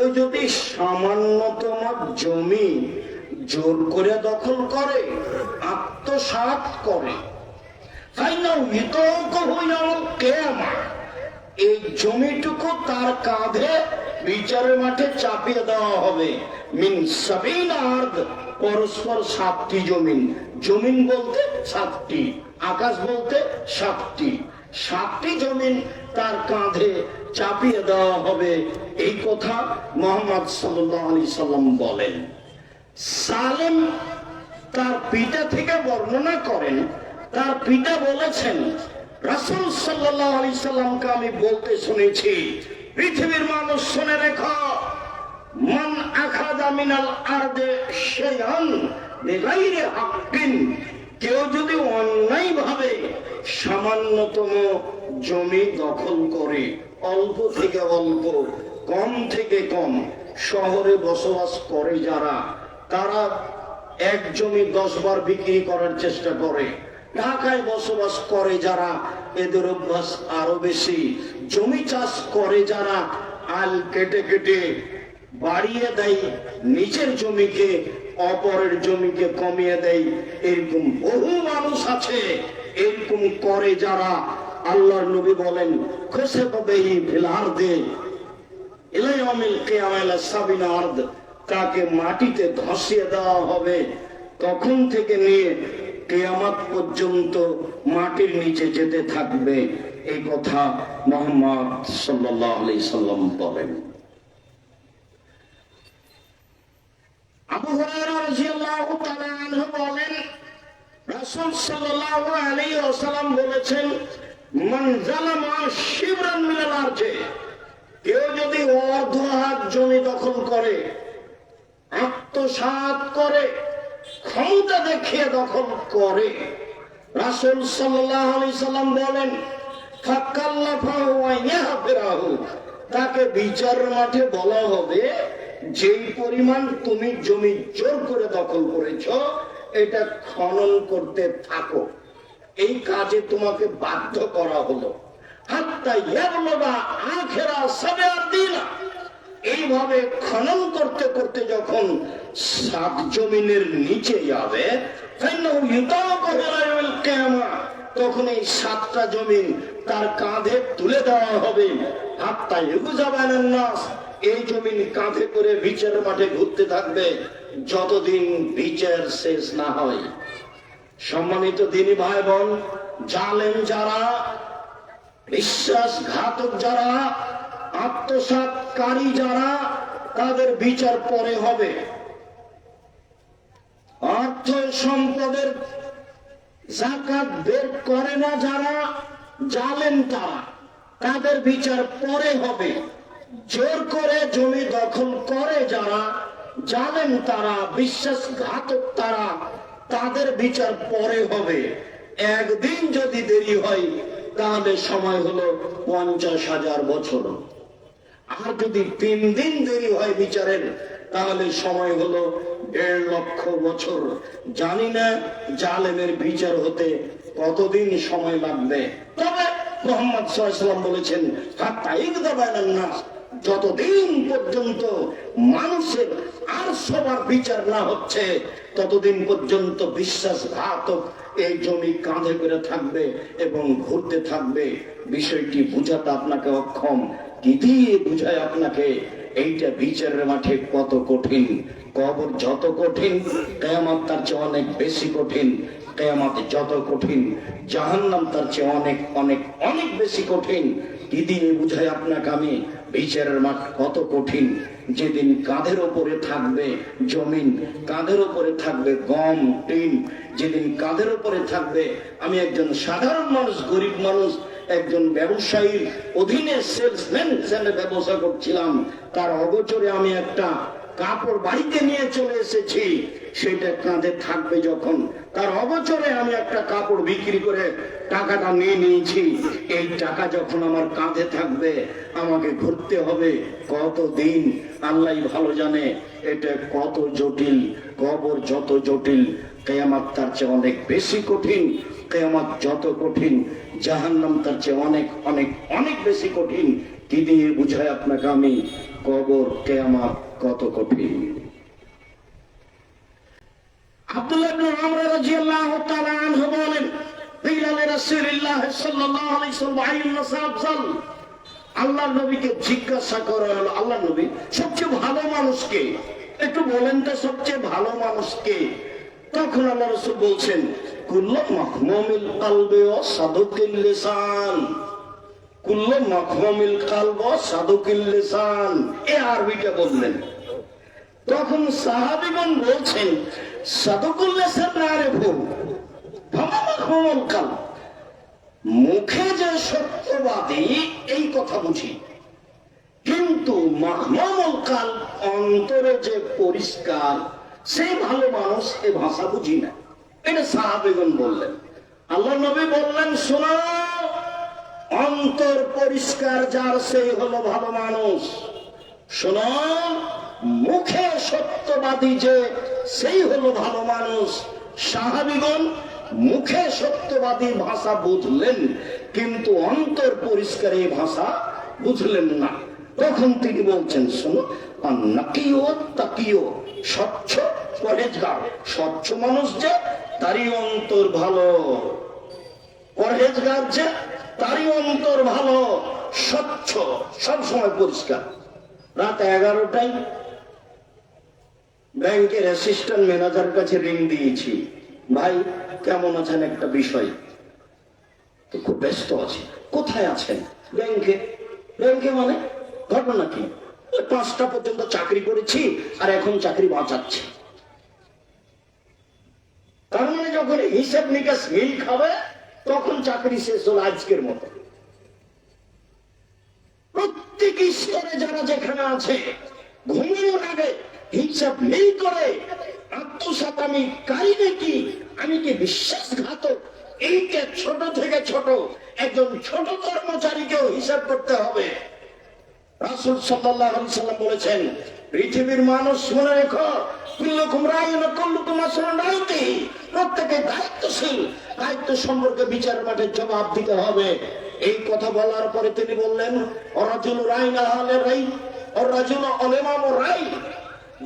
কেউ যদি সামান্যতম জমি জোর করে দখল করে, আত্মসাৎ করে এই জমিটুকু তার কাঁধে বিচারের মাঠে চাপিয়ে দেওয়া হবে। মিন পরস্পর সাতটি জমিন। জমিন বলতে সাতটি, আকাশ বলতে সাতটি। সাতটি জমিন তার কাঁধে চাপিয়ে দেওয়া হবে। এই কথা মোহাম্মদ সাল্লাহ আলি সাল্লাম বলেন। সালেম তার পিতা থেকে বর্ণনা করেন, তার পিতা বলেছেন, রাসুল সাল্লাহ আলি সাল্লামকে আমি বলতে শুনেছি, পৃথিবীর মানুষ শুনে রেখো, মান আখাদা মিনাল আরদে বিগাইরি কেউ যদি অন্যায় ভাবে সামান্যতম জমি দখল করে, অল্প থেকে অল্প, কম থেকে কম শহরে বসবাস করে যারা, তারা এক জমি দশ বার বিক্রি করার চেষ্টা করে। ঢাকায় বসবাস করে যারা, এদের অভ্যাস আরও বেশি। জমি চাষ করে যারা, আল কেটে কেটে বাড়িয়ে দেয়, নিজের জমিকে, অপরের জমিকে কমিয়ে দেয়। এরকম বহু মানুষ আছে এরকম করে যারা আল্লাহর নবী বলেন, খসে পাবে সাবিনা আরদ। তাকে মাটিতে ধসিয়ে দেওয়া হবে। তখন থেকে নিয়ে কেয়ামাত পর্যন্ত মাটির নিচে যেতে থাকবে। এই কথা মোহাম্মদ আলাইহি সাল্লাম বলেন। আবু তাআলা বলেন রাসূল সাল্লাল্লাহু আলাইহি ওয়াসাল্লাম বলেছেন, মান জালামা শিবরান মিনাল আরজে কেউ যদি অর্ধ হাত জমি দখল করে, আত্মসাৎ করে, ক্ষমতা দেখিয়ে দখল করে, রাসুল সাল্লাম বলেন ওয়া ইয়াহফিরাহু। তাকে বিচার মাঠে বলা হবে, যেই পরিমাণ তুমি জমি জোর করে দখল করেছ এটা খনন করতে থাকো। এই কাজে তোমাকে বাধ্য করা হলো। এইভাবে খনন করতে করতে যখন সাত জমিনের নিচে যাবে, ফাইন্নাহু তখন এই সাতটা জমিন তার কাঁধে তুলে দেওয়া হবে। হাত্তা ইউজাবানান নাস, এই জমিন কাঁধে করে বিচার মাঠে ঘুরতে থাকবে, যতদিন বিচার শেষ না হয়। সম্মানিত দিনী ভাই বোন জালেম যারা, বিশ্বাসঘাতক যারা, আত্মসাতকারী যারা, তাদের বিচার পরে হবে। অর্থ সম্পদের জাকাত বের করে না যারা জালেন তারা। তাদের বিচার পরে হবে। জোর করে জমি দখল করে যারা জানেন তারা, বিশ্বাসঘাতক তারা, তাদের বিচার পরে হবে। একদিন যদি দেরি হয়, তাহলে সময় হলো পঞ্চাশ হাজার বছর। আর যদি তিন দিন দেরি হয় বিচারের তাহলে সময় হলো দেড় লক্ষ বছর। জানি না জালেমের বিচার হতে কতদিন সময় লাগবে। তবে মোহাম্মদ সাল্লাম বলেছেন হাত্তা ইকদাবায়নান নাস, যতদিন পর্যন্ত মানুষের আর সবার বিচার না হচ্ছে, ততদিন পর্যন্ত বিশ্বাসঘাতক এই জমি কাঁধে করে থাকবে এবং ঘুরতে থাকবে। বিষয়টি বুঝাতে আপনাকে অক্ষম কি দিয়ে বুঝায় আপনাকে। এইটা বিচারের মাঠে কত কঠিন? কবর যত কঠিন, কেয়ামত তার চেয়ে অনেক বেশি কঠিন। কেয়ামত যত কঠিন, জাহান্নাম তার চেয়ে অনেক অনেক অনেক বেশি কঠিন। কি দিয়ে বুঝায় আপনাকে আমি? বিচারের মাঠ কত কঠিন। যেদিন কাঁধের ওপরে থাকবে জমিন, কাঁধের ওপরে থাকবে গম, টিন। যেদিন কাঁধের ওপরে থাকবে, আমি একজন সাধারণ মানুষ, গরিব মানুষ একজন ব্যবসায়ীর অধীনে সেলসম্যান হিসেবে ব্যবসা করছিলাম। তার অগোচরে আমি একটা কাপড় বাড়িতে নিয়ে চলে এসেছি। সেটা কাঁধে থাকবে যখন। তার অবচরে আমি একটা কাপড় বিক্রি করে টাকাটা নিয়ে নিয়েছি। এই টাকা যখন আমার কাঁধে থাকবে, আমাকে ঘুরতে হবে। কত দিন আল্লাহ ভালো জানে, এটা কত জটিল, কবর যত জটিল। কেয়ামাত তার চেয়ে অনেক বেশি কঠিন কেয়ামাত যত কঠিন জাহান্নাম তার চেয়ে অনেক অনেক অনেক বেশি কঠিন কি দিয়ে বুঝায় আপনাকে আমি কবর কেয়ামত কত কঠিন আব্দুল্লাহ ইবনে আমর রাদিয়াল্লাহু তাআলা আনহু বলেন قيل لرسول الله صلى الله عليه وسلم أي الناس أفضل আল্লাহ নবীকে জিজ্ঞাসা করা হলো আল্লাহ নবী সবচেয়ে ভালো মানুষকে একটু বলেন তো সবচেয়ে ভালো মানুষকে তখন আল্লাহ রসুল বলছেন কুল্ল মাহমুমিল কালবে ও সাদুকিল লিসান। কুল্ল মাহমুমিল কালব সাদুকিল লিসান। এ আরবিটা বললেন। তখন সাহাবিগণ বলছেন, সাদুকুল লিসান না রে ভুল ভাবা মাহমুমুল মুখে যে সত্যবাদী, এই কথা বুঝি। কিন্তু মাহমুল কাল অন্তরে যে পরিষ্কার সেই ভালো মানুষ, এ ভাষা বুঝি না। এটা সাহাবেগন বললেন। আল্লাহ নবী বললেন, শোনো, অন্তর পরিষ্কার, যার সেই হলো ভালো মানুষ। শোনো, মুখে সত্যবাদী যে, সেই হলো ভালো মানুষ। সাহাবিগণ মুখে সত্যবাদী ভাষা বুঝলেন, কিন্তু অন্তর পরিষ্কার এই ভাষা বুঝলেন না। তখন তিনি বলছেন, শোনো আর নাকিও তাকিও স্বচ্ছ পরেজগার স্বচ্ছ মানুষ যে, তারই অন্তর ভালো। পরহেজগার যে, তারই অন্তর ভালো। স্বচ্ছ, সবসময় পরিষ্কার। রাত এগারোটায় ব্যাংকের অ্যাসিস্ট্যান্ট ম্যানেজার কাছে ঋণ দিয়েছি। ভাই, কেমন আছেন? একটা বিষয়। তো খুব ব্যস্ত আছি। কোথায় আছেন? ব্যাংকে। ব্যাংকে মানে? ঘটনা কি? পাঁচটা পর্যন্ত চাকরি করেছি আর এখন চাকরি বাঁচাচ্ছি। তার মানে যখন হিসাব নিকাশ মিল খাবে, তখন চাকরি শেষ হলো আজকের মতো। প্রত্যেক স্তরে যারা যেখানে আছে, ঘুমিয়ে আগে হিসাব নেই করে আত্মসাত আমি কারি নাকি? আমি কি বিশ্বাসঘাতক? এইটা ছোট থেকে ছোট, একজন ছোট কর্মচারীকেও হিসাব করতে হবে। রাসুল সাল্লাম বলেছেন, পৃথিবীর মানুষ মনে রেখো তিনি বললেন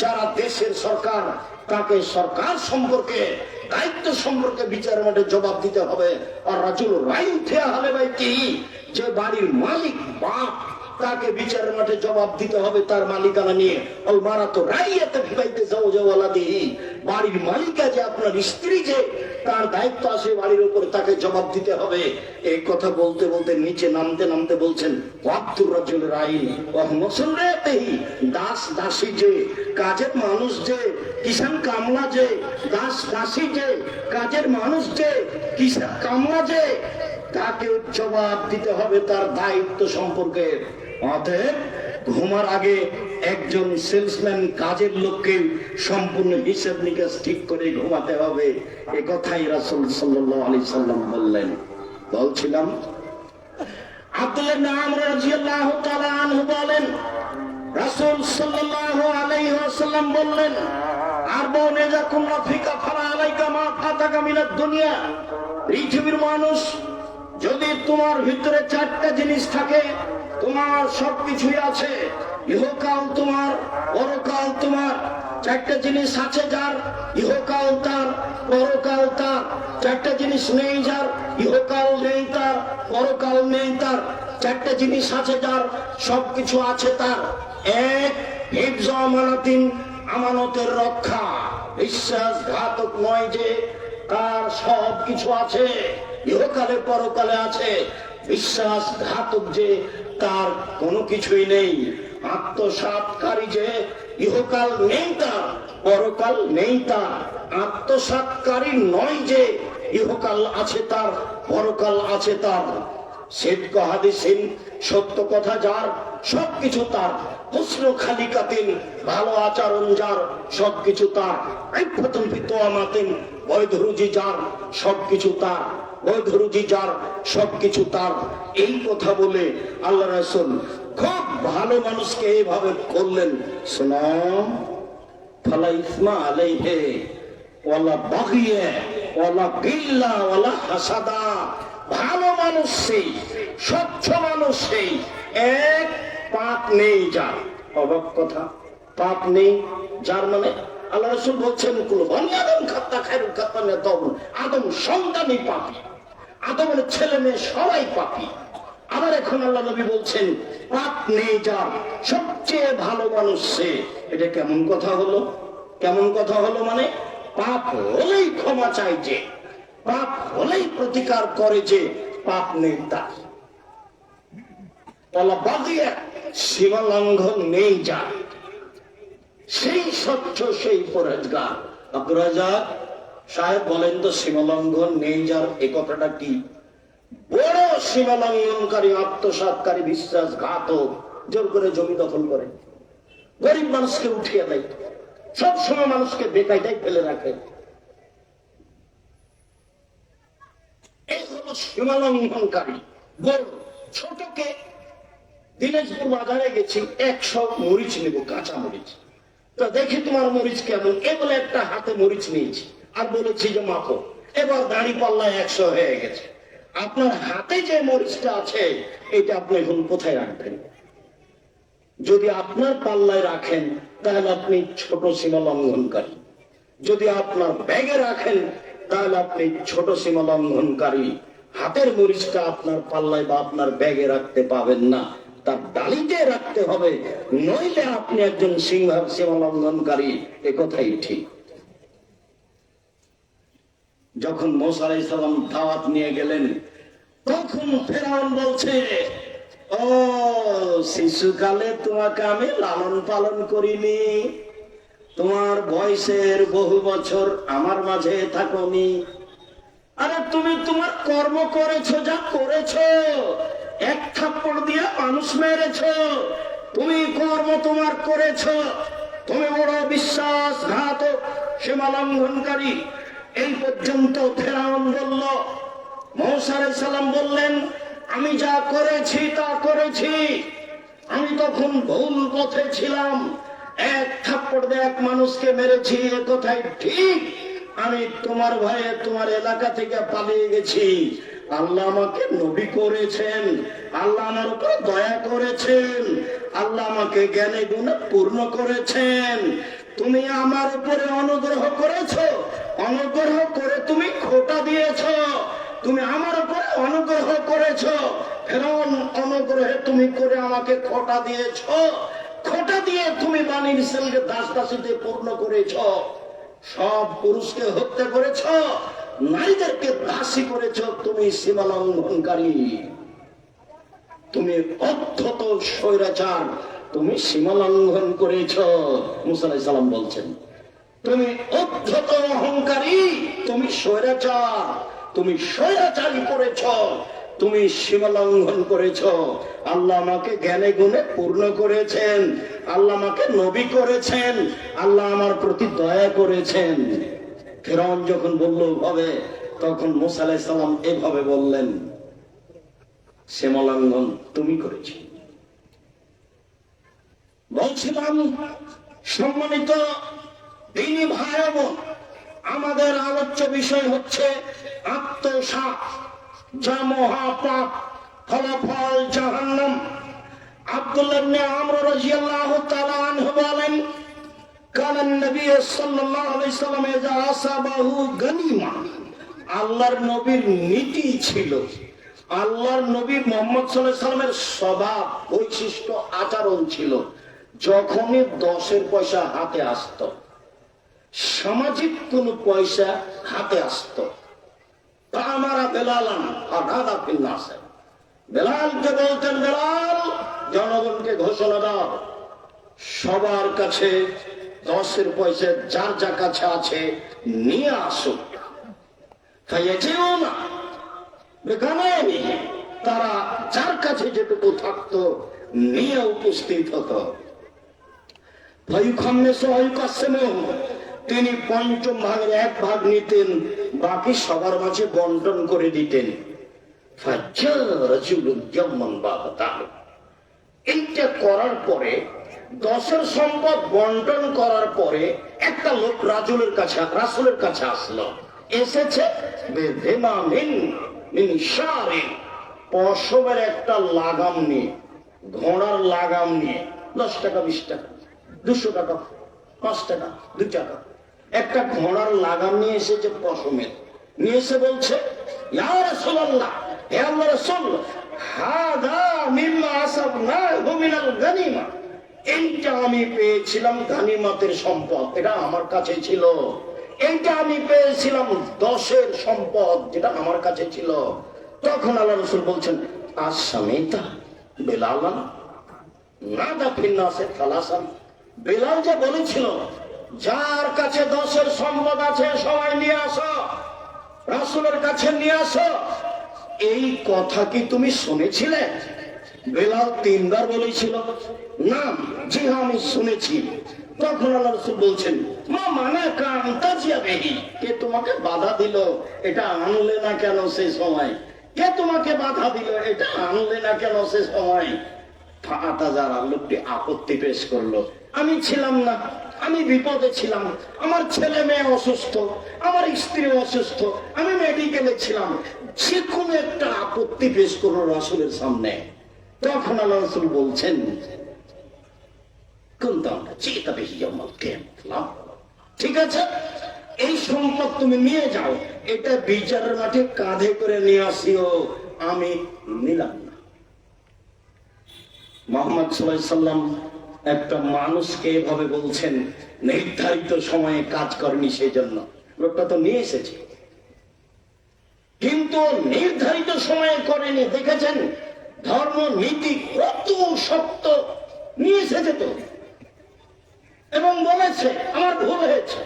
যারা দেশের সরকার, তাকে সরকার সম্পর্কে, দায়িত্ব সম্পর্কে বিচার মাঠে জবাব দিতে হবে। আর রাজুল রাই উঠে হলে ভাই কি যে বাড়ির মালিক, বাপ তাকে বিচার মাঠে জবাব দিতে হবে তার মালিকানা নিয়ে। ওই মারা তো রাইয়াতে ফিরাইতে যাও যাওয়ালা দিই বাড়ির মালিকা যে আপনার স্ত্রী যে, তার দায়িত্ব আছে বাড়ির উপরে তাকে জবাব দিতে হবে। এই কথা বলতে বলতে নিচে নামতে নামতে বলছেন দাস দাসী যে, কাজের মানুষ যে কিষান কামলা যে, দাস দাসী যে, কাজের মানুষ যে কিষান কামলা যে তাকে জবাব দিতে হবে তার দায়িত্ব সম্পর্কে। অতএব ঘুমার আগে একজন সেলসম্যান কাজের লোককে সম্পূর্ণ হিসেব নিকাশ ঠিক করে ঘুমাতে হবে। এ কথাই রাসুল সাল্লাহ আলি সাল্লাম বললেন। বলছিলাম, আব্দুল্লাহ নাম রাজিয়াল্লাহু তাআলা আনহু বলেন, রাসূল সাল্লাল্লাহু আলাইহি ওয়াসাল্লাম বললেন, আর বনে যখন ফিকা ফালা আলাইকা মা ফাতাকা মিনাদ দুনিয়া, পৃথিবীর মানুষ তোমার ভিতরে চারটা জিনিস থাকে, তোমার সবকিছুই আছে। ইহকাল তোমার, পরকাল তোমার, চারটা জিনিস আছে যার, ইহকাল তার, পরকাল তার। চারটা জিনিস নেই যার, ইহকাল নেই তার, পরকাল নেই তার। চারটা জিনিস আছে যার, সবকিছু আছে তার। এক হিফজ আমানাতিন আমানতের রক্ষা। বিশ্বাসঘাতক নয় যে তার সব কিছু আছে। ইহকালে পরকালে আছে। বিশ্বাস ঘাতক যে তার কোনো কিছুই নেই। আত্মসাতকারী যে ইহকাল নেই তার, পরকাল নেই তার। আত্মসাতকারী নয় যে ইহকাল আছে তার, পরকাল আছে তার। সেদক হাদিসিন, সত্য কথা যার, সবকিছু তার। হুসন খালিকাতিন, ভালো আচরণ যার, সবকিছু তার। প্রথম আমাতেন বৈধরুজি যার, সবকিছু তার। যার সবকিছু তার। এই কথা বলে আল্লাহ খুব ভালো মানুষকে এইভাবে করলেন। শোনাম ফালা ইসমা ওয়ালা হাসাদা। ভালো মানুষ সেই, স্বচ্ছ মানুষ সেই। এক পাপ নেই যার। অবাক কথা, পাপ নেই যার মানে আল্লাহ রসুল বলছেন, কুল বনি আদম খাত্তা খায়রুল খাত্তা নে তখন আদম সন্তানই পাপি। আদমের ছেলে মেয়ে সবাই পাপি। আবার এখন আল্লাহ নবী বলছেন, পাপ নেই যার, সবচেয়ে ভালো মানুষ সে। এটা কেমন কথা হলো? কেমন কথা হলো মানে পাপ হলেই ক্ষমা চাই যে, পাপ হলেই প্রতিকার করে যে, পাপ নেই তার। সীমা লঙ্ঘন নেই যা সেই স্বচ্ছ সেই পরেজগার। আব্দুর রাজাক সাহেব বলেন তো সীমা লঙ্ঘন নেই যার, এ কথাটা কি? বড় সীমা লঙ্ঘনকারী আত্মসাতকারী বিশ্বাসঘাতক, জোর করে জমি দখল করে। গরিব মানুষকে উঠিয়ে দেয়। সব সময় মানুষকে বেকায়দায় ফেলে রাখে। এই হলো সীমা লঙ্ঘনকারী বড়, ছোটকে দিনাজপুর বাজারে গেছি, একশো মরিচ নেব, কাঁচা মরিচ। তো দেখি তোমার মরিচ কেমন। এ বলে একটা হাতে মরিচ নিয়েছি, আর বলেছি যে মাপো। এবার দাড়ি পাল্লা একশো হয়ে গেছে। আপনার হাতে যে মরিচটা আছে, এটা আপনি এখন কোথায় রাখবেন? যদি আপনার পাল্লায় রাখেন, তাহলে আপনি ছোট সীমা লঙ্ঘনকারী যদি আপনার ব্যাগে রাখেন, তাহলে আপনি ছোট সীমা লঙ্ঘনকারী হাতের মরিচটা আপনার পাল্লায় বা আপনার ব্যাগে রাখতে পাবেন না। তার রাখতে হবে। নইলে আপনি একজন সিংহ সীমা লঙ্ঘনকারী এ কথাই ঠিক। যখন মোসা আলাই সালাম দাওয়াত নিয়ে গেলেন, তখন ফেরাউন বলছে, ও, শিশুকালে তোমাকে আমি লালন পালন করিনি। তোমার বয়সের বহু বছর আমার মাঝে থাকনি। আরে তুমি তোমার কর্ম করেছ, যা করেছ এক থাপ্পড় দিয়ে মানুষ মেরেছ। তুমি কর্ম তোমার করেছ। তুমি বড় বিশ্বাসঘাত সীমা লঙ্ঘনকারী এই পর্যন্ত ফেরাউন বলল মৌসার সালাম বললেন, আমি যা করেছি তা করেছি। আমি তখন ভুল পথে ছিলাম। এক থাপ্পড় এক মানুষকে মেরেছি, এ কথাই ঠিক। আমি তোমার ভয়ে তোমার এলাকা থেকে পালিয়ে গেছি। আল্লাহ আমাকে নবী করেছেন, আল্লাহ আমার উপর দয়া করেছেন, আল্লাহ আমাকে জ্ঞানে গুণে পূর্ণ করেছেন। তুমি আমার উপরে অনুগ্রহ করেছ, অনুগ্রহ করে তুমি খোটা দিয়েছ, তুমি আমার উপরে অনুগ্রহ করেছ। ফেরন অনুগ্রহে তুমি করে আমাকে খোটা দিয়েছ, খোটা দিয়ে তুমি বাণীর সেলকে দাস দাসীতে পূর্ণ করেছ। সব পুরুষকে হত্যা করেছ নারীদেরকে দাসী করেছ তুমি সীমা লঙ্ঘনকারী তুমি অধ্যত স্বৈরাচার তুমি সীমা লঙ্ঘন করেছ মুসালাই সালাম বলছেন। তুমি অধ্যত অহংকারী, তুমি স্বৈরাচার, তুমি স্বৈরাচারী করেছ, তুমি সীমা লঙ্ঘন করেছ। আল্লাহ আমাকে জ্ঞানে গুণে পূর্ণ করেছেন, আল্লাহ আমাকে নবী করেছেন, আল্লাহ আমার প্রতি দয়া করেছেন। ফেরন যখন বলল ভাবে তখন মুসালাই সালাম এভাবে বললেন শ্যামলাঙ্গন তুমি করেছ। বলছিলাম, সম্মানিত তিনি ভাই আমাদের আলোচ্য বিষয় হচ্ছে আত্মসাত যা মহাপাপ, ফলাফল জাহান্নাম। আব্দুল্লাহ আমর রাদিয়াল্লাহু তাআলা আনহু বলেন আল্লাহর নবীর নীতি ছিল, আল্লাহর নবী মোহাম্মদ সাল্লামের স্বভাব, বৈশিষ্ট্য, আচরণ ছিল যখনই দশের পয়সা হাতে আসতো। সামাজিক কোন পয়সা হাতে আসত। বেলালকে বলতেন, বেলাল, জনগণকে ঘোষণা দাও। সবার কাছে দশের পয়সা যার যা কাছে আছে, নিয়ে আসুক। খাইয়েছেও না। বেখানে তারা যার কাছে যেটুকু থাকতো, নিয়ে উপস্থিত হতো। তিনি পঞ্চম ভাগের এক ভাগ নিতেন, বাকি সবার মাঝে বন্টন করে দিতেন। এইটা করার পরে দশের সম্পদ বন্টন করার পরে একটা লোক রাজুলের কাছে, রাসুলের কাছে আসলো। এসেছে পশমের একটা লাগাম নিয়ে, ঘোড়ার লাগাম নিয়ে, দশ টাকা, বিশ টাকা, দুশো টাকা, পাঁচ টাকা, দু টাকা। একটা ঘোড়ার লাগাম নিয়ে এসেছে পশমের। নিয়ে এসে বলছে হাদা মিম্মা আসাবনাহু মিনাল গানিমা। এইটা আমি পেয়েছিলাম গানিমাতের সম্পদ, এটা আমার কাছে ছিল। এইটা আমি পেয়েছিলাম দশের সম্পদ, যেটা আমার কাছে ছিল। তখন আল্লাহ রসুল বলছেন, আসামিতা না বেলাল যার কাছে দশের সম্পদ আছে, সবাই নিয়ে আসো কাছে নিয়ে আসো। এই কথা কি তুমি শুনেছিলে? বেলাল তিনবার বলেছিল, না জি হ্যাঁ আমি শুনেছি। তখন আল্লাহ বলছেন, মা কে তোমাকে বাধা দিল? এটা আনলে না কেন সে সময়? কে তোমাকে বাধা দিল? এটা আনলে না কেন সে সময়? লোকটি আপত্তি পেশ করল, আমি ছিলাম না, আমি বিপদে ছিলাম। আমার ছেলে মেয়ে অসুস্থ, আমার স্ত্রী অসুস্থ, আমি মেডিকেলে ছিলাম। যে কোনো একটা আপত্তি পেশ করল রাসুলের সামনে। তখন আল্লাহ রসুল বলছেন ঠিক আছে? এই সম্পদ তুমি নিয়ে যাও, এটা বিচারের মাঠে কাঁধে করে নিয়ে আসিও, আমি নিলাম না। মোহাম্মদ সাল্লাম একটা মানুষকে এভাবে বলছেন, নির্ধারিত সময়ে কাজ করেনি সেই জন্য লোকটা তো নিয়ে এসেছে। কিন্তু নির্ধারিত সময়ে করেনি, দেখেছেন? ধর্ম, নীতি কত শক্ত নিয়ে এসেছে তো? এবং বলেছে, আমার ভুল হয়েছে।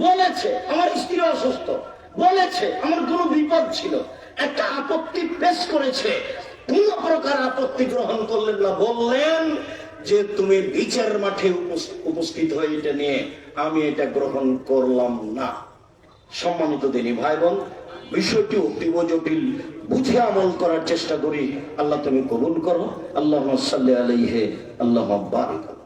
বলেছে, আমার স্ত্রী অসুস্থ। বলেছে, আমার কোনো বিপদ ছিল। একটা আপত্তি পেশ করেছে। কোন প্রকার আপত্তি গ্রহণ করলেন না। বললেন যে, তুমি বিচার মাঠে উপস- উপস্থিত হয়ে এটা নিয়ে আমি এটা গ্রহণ করলাম না। সম্মানিত দিনী ভাই বোন বিষয়টি অতীব জটিল। বুঝে আমল করার চেষ্টা করি। আল্লাহ তুমি কবুল করো। আল্লাহ সাল্লাহ আলাইহে আল্লাহ বারিক।